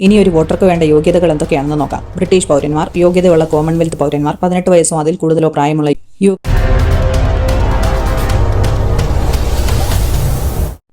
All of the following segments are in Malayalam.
ഇനി ഒരു വോട്ടർക്ക് വേണ്ട യോഗ്യതകൾ എന്തൊക്കെയാണെന്ന് നോക്കാം. ബ്രിട്ടീഷ് പൗരന്മാർ യോഗ്യതയുള്ള കോമൺവെൽത്ത് പൗരന്മാർ പതിനെട്ട് വയസ്സും അതിൽ കൂടുതലോ പ്രായമുള്ള യു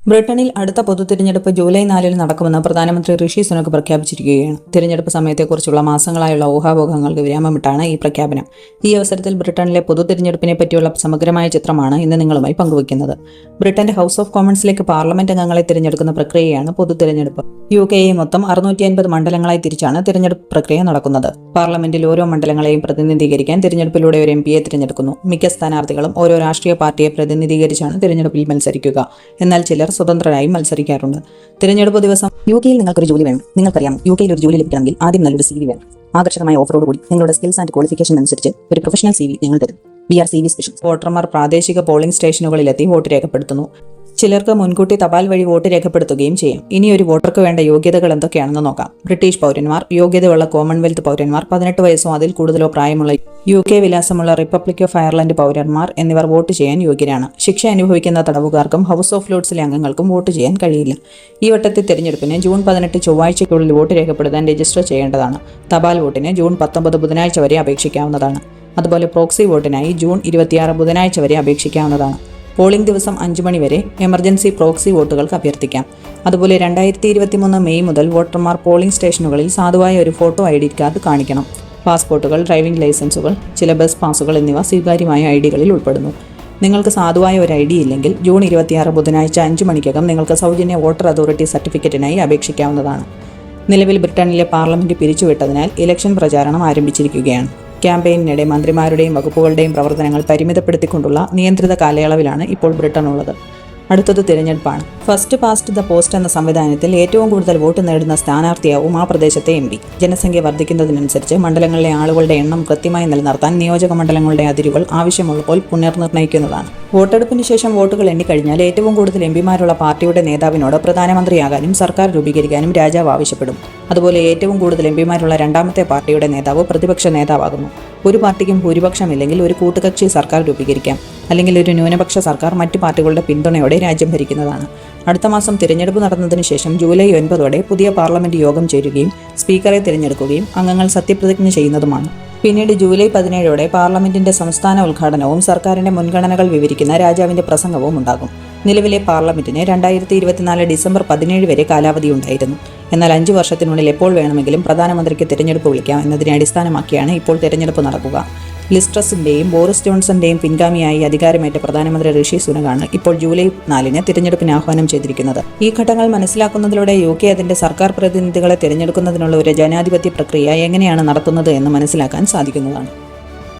ബ്രിട്ടനിൽ അടുത്ത പൊതു തിരഞ്ഞെടുപ്പ് ജൂലൈ നാലിന് നടക്കുമെന്ന് പ്രധാനമന്ത്രി ഋഷി സുനക് പ്രഖ്യാപിച്ചിരിക്കുകയാണ്. തിരഞ്ഞെടുപ്പ് സമയത്തെക്കുറിച്ചുള്ള മാസങ്ങളായുള്ള ഊഹാപോഹങ്ങൾക്ക് വിരാമമിട്ടാണ് ഈ പ്രഖ്യാപനം. ഈ അവസരത്തിൽ ബ്രിട്ടനിലെ പൊതു തിരഞ്ഞെടുപ്പിനെ പറ്റിയുള്ള സമഗ്രമായ ചിത്രമാണ് ഇന്ന് നിങ്ങളുമായി പങ്കുവയ്ക്കുന്നത്. ബ്രിട്ടന്റെ ഹൗസ് ഓഫ് കോമൺസിലേക്ക് പാർലമെന്റ് അംഗങ്ങളെ തിരഞ്ഞെടുക്കുന്ന പ്രക്രിയയാണ് പൊതു തിരഞ്ഞെടുപ്പ് യു കെയെ മൊത്തം അറുന്നൂറ്റി അൻപത് മണ്ഡലങ്ങളായി തിരിച്ചാണ് തിരഞ്ഞെടുപ്പ് പ്രക്രിയ നടക്കുന്നത്. പാർലമെന്റിൽ ഓരോ മണ്ഡലങ്ങളെയും പ്രതിനിധീകരിക്കാൻ തിരഞ്ഞെടുപ്പിലൂടെ ഒരു എം പിയെ തിരഞ്ഞെടുക്കുന്നു. മിക്ക സ്ഥാനാർത്ഥികളും ഓരോ രാഷ്ട്രീയ പാർട്ടിയെ പ്രതിനിധീകരിച്ചാണ് തിരഞ്ഞെടുപ്പിൽ മത്സരിക്കുക. എന്നാൽ ചിലർ സ്വതന്ത്രരായി മത്സരിക്കാറുണ്ട്. തിരഞ്ഞെടുപ്പ് ദിവസം യു കെയിൽ നിങ്ങൾക്കൊരു ജോലി വേണം. നിങ്ങൾക്കറിയാം യു കെയിൽ ഒരു ജോലി ലഭിക്കണമെങ്കിൽ ആദ്യം നല്ലൊരു സി വി വേണം. ആകർഷകമായ ഓഫറോട് കൂടി നിങ്ങളുടെ സ്കിൽസ് ആൻഡ് ക്വാളിഫിക്കേഷൻ അനുസരിച്ച് ഒരു പ്രൊഫഷണൽ സി വി ഞങ്ങൾ തരും. V R C V special വോട്ടർമാർ പ്രാദേശിക പോളിംഗ് സ്റ്റേഷനുകളിലെത്തി വോട്ട് രേഖപ്പെടുത്തുന്നു. ചിലർക്ക് മുൻകൂട്ടി തപാൽ വഴി വോട്ട് രേഖപ്പെടുത്തുകയും ചെയ്യും. ഇനി ഒരു വോട്ടർക്ക് വേണ്ട യോഗ്യതകൾ എന്തൊക്കെയാണെന്ന് നോക്കാം. ബ്രിട്ടീഷ് പൗരന്മാർ യോഗ്യതയുള്ള കോമൺവെൽത്ത് പൗരന്മാർ പതിനെട്ട് വയസ്സോ അതിൽ കൂടുതലോ പ്രായമുള്ള യു കെ വിലാസമുള്ള റിപ്പബ്ലിക് ഓഫ് അയർലൻഡ് പൗരന്മാർ എന്നിവർ വോട്ട് ചെയ്യാൻ യോഗ്യരാണ്. ശിക്ഷ അനുഭവിക്കുന്ന തടവുകാർക്കും ഹൗസ് ഓഫ് ലോർഡ്സിലെ അംഗങ്ങൾക്കും വോട്ട് ചെയ്യാൻ കഴിയില്ല. ഈ വട്ടത്തെ തെരഞ്ഞെടുപ്പിന് ജൂൺ പതിനെട്ട് ചൊവ്വാഴ്ചയ്ക്കുള്ളിൽ വോട്ട് രേഖപ്പെടുത്താൻ രജിസ്റ്റർ ചെയ്യേണ്ടതാണ്. തപാൽ വോട്ടിന് ജൂൺ പത്തൊമ്പത് ബുധനാഴ്ച വരെ അപേക്ഷിക്കാവുന്നതാണ്. അതുപോലെ പ്രോക്സി വോട്ടിനായി ജൂൺ ഇരുപത്തിയാറ് ബുധനാഴ്ച വരെ അപേക്ഷിക്കാവുന്നതാണ്. പോളിംഗ് ദിവസം അഞ്ച് മണി വരെ എമർജൻസി പ്രോക്സി വോട്ടുകൾക്ക് അഭ്യർത്ഥിക്കാം. അതുപോലെ രണ്ടായിരത്തി ഇരുപത്തിമൂന്ന് മെയ് മുതൽ വോട്ടർമാർ പോളിംഗ് സ്റ്റേഷനുകളിൽ സാധുവായ ഒരു ഫോട്ടോ ഐ ഡി കാർഡ് കാണിക്കണം. പാസ്പോർട്ടുകൾ ഡ്രൈവിംഗ് ലൈസൻസുകൾ ചില ബസ് പാസുകൾ എന്നിവ സ്വീകാര്യമായ ഐ ഡികളിൽ ഉൾപ്പെടുന്നു. നിങ്ങൾക്ക് സാധുവായ ഒരു ഐ ഡി ഇല്ലെങ്കിൽ ജൂൺ ഇരുപത്തിയാറ് ബുധനാഴ്ച അഞ്ച് മണിക്കകം നിങ്ങൾക്ക് സൗജന്യ വോട്ടർ അതോറിറ്റി സർട്ടിഫിക്കറ്റിനായി അപേക്ഷിക്കാവുന്നതാണ്. നിലവിൽ ബ്രിട്ടനിലെ പാർലമെന്റ് പിരിച്ചുവിട്ടതിനാൽ ഇലക്ഷൻ പ്രചാരണം ആരംഭിച്ചിരിക്കുകയാണ്. ക്യാമ്പയിനിനിടെ മന്ത്രിമാരുടെയും വകുപ്പുകളുടെയും പ്രവർത്തനങ്ങൾ പരിമിതപ്പെടുത്തിക്കൊണ്ടുള്ള നിയന്ത്രിത കാലയളവിലാണ് ഇപ്പോൾ ബ്രിട്ടൻ ഉള്ളത്. അടുത്തത് തിരഞ്ഞെടുപ്പാണ്. ഫസ്റ്റ് പാസ്റ്റ് ദ പോസ്റ്റ് എന്ന സംവിധാനത്തിൽ ഏറ്റവും കൂടുതൽ വോട്ട് നേടുന്ന സ്ഥാനാർത്ഥിയാവും ആ പ്രദേശത്തെ എം പി. ജനസംഖ്യ വർദ്ധിക്കുന്നതിനനുസരിച്ച് മണ്ഡലങ്ങളിലെ ആളുകളുടെ എണ്ണം കൃത്യമായി നിലനിർത്താൻ നിയോജക മണ്ഡലങ്ങളുടെ അതിരുകൾ ആവശ്യമുള്ളപ്പോൾ പുനർനിർണയിക്കുന്നതാണ്. വോട്ടെടുപ്പിന് ശേഷം വോട്ടുകൾ എണ്ണിക്കഴിഞ്ഞാൽ ഏറ്റവും കൂടുതൽ എം പിമാരുള്ള പാർട്ടിയുടെ നേതാവിനോട് പ്രധാനമന്ത്രിയാകാനും സർക്കാർ രൂപീകരിക്കാനും രാജാവ് ആവശ്യപ്പെടും. അതുപോലെ ഏറ്റവും കൂടുതൽ എം പിമാരുള്ള രണ്ടാമത്തെ പാർട്ടിയുടെ നേതാവ് പ്രതിപക്ഷ നേതാവാകുന്നു. ഒരു പാർട്ടിക്കും ഭൂരിപക്ഷമില്ലെങ്കിൽ ഒരു കൂട്ടുകക്ഷി സർക്കാർ രൂപീകരിക്കാം. അല്ലെങ്കിൽ ഒരു ന്യൂനപക്ഷ സർക്കാർ മറ്റു പാർട്ടികളുടെ പിന്തുണയോടെ രാജ്യം ഭരിക്കുന്നതാണ്. അടുത്ത മാസം തിരഞ്ഞെടുപ്പ് നടന്നതിന് ശേഷം ജൂലൈ ഒൻപതോടെ പുതിയ പാർലമെന്റ് യോഗം ചേരുകയും സ്പീക്കറെ തിരഞ്ഞെടുക്കുകയും അംഗങ്ങൾ സത്യപ്രതിജ്ഞ ചെയ്യുന്നതുമാണ്. പിന്നീട് ജൂലൈ പതിനേഴോടെ പാർലമെന്റിന്റെ സംസ്ഥാന ഉദ്ഘാടനവും സർക്കാരിന്റെ മുൻഗണനകൾ വിവരിക്കുന്ന രാജാവിന്റെ പ്രസംഗവും ഉണ്ടാകും. നിലവിലെ പാർലമെന്റിന് രണ്ടായിരത്തി ഇരുപത്തിനാല് ഡിസംബർ പതിനേഴ് വരെ കാലാവധി ഉണ്ടായിരുന്നു. എന്നാൽ അഞ്ച് വർഷത്തിനുള്ളിൽ എപ്പോൾ വേണമെങ്കിലും പ്രധാനമന്ത്രിക്ക് തിരഞ്ഞെടുപ്പ് വിളിക്കാം എന്നതിനെ അടിസ്ഥാനമാക്കിയാണ് ഇപ്പോൾ തിരഞ്ഞെടുപ്പ് നടക്കുക. ലിസ്ട്രസിന്റെയും ബോറിസ് ജോൺസന്റെയും പിൻഗാമിയായി അധികാരമേറ്റ പ്രധാനമന്ത്രി ഋഷി സുനകാണ് ഇപ്പോൾ ജൂലൈ നാലിന് തിരഞ്ഞെടുപ്പിന് ആഹ്വാനം ചെയ്തിരിക്കുന്നത്. ഈ ഘട്ടങ്ങൾ മനസ്സിലാക്കുന്നതിലൂടെ യു കെ അതിന്റെ സർക്കാർ പ്രതിനിധികളെ തിരഞ്ഞെടുക്കുന്നതിനുള്ള ഒരു ജനാധിപത്യ പ്രക്രിയ എങ്ങനെയാണ് നടത്തുന്നത് എന്ന് മനസ്സിലാക്കാൻ സാധിക്കുന്നതാണ്.